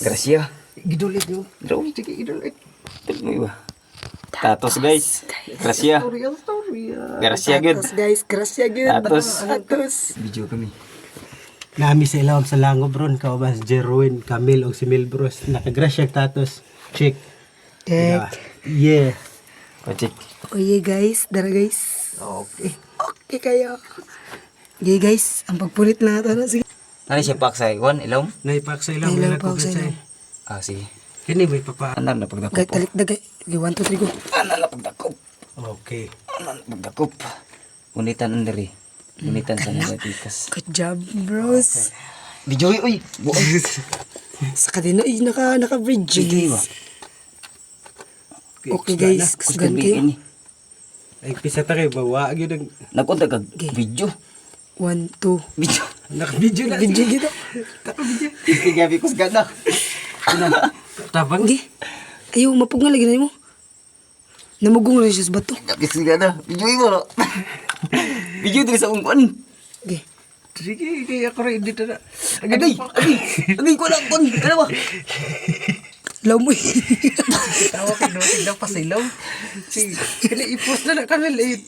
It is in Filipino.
Gracia. Gidulit nyo. Bro, Sige, gidulit. Tignan mo iba. Tatos guys. Gracia. Real story. ah. Gracia good. Atos guys, grasya gyud. Atos. Atos. Video kami. Nami sa ilawom sa langob ron, kaubas Jerwin, Camille o si Milbros. Nakagrasya tatos. Check. Dek. Yeah. Pachik. Oye guys, dara guys. Okay. Okay kayo. Okay guys, ang pagpulit na ito na sige. Ano siya pak sa ikon? Ilong? Naipak sa ilawom. Nailang nila pa ko sa. Ah, sige. Kini may papa. Anak na pagdakop Gay talik dagay. Okay, 1 2 3 go. Anak na pagdakop. Okay. Anak na pagdakop. Unitan under eh. Unitan sa mga tikas. Good job, bros. Video uy. Buong. Sa kadino ay naka naka bridge. Video ba? Okay guys, Kusgan kusgan kayo. ini. Ay, pisa ta kayo, bawa gyud ang Nagkunta kag video. 1 2. Video. Naka-video na. Video gitu. Sige, gabi kusgan na. Tabang. Gi. Ayaw mapugnga lagi na mo. Namugong na siya sa bato. Gabi kusgan na. Video mo no. Video diri sa ungkon. Okay. Sige, kaya ako rin dito na. Agay, agay. Agay ko lang kon. Ano ba? Law mo. Tawa kay Noting na pasilaw. Sige, kaya i-post na na kami. Eh,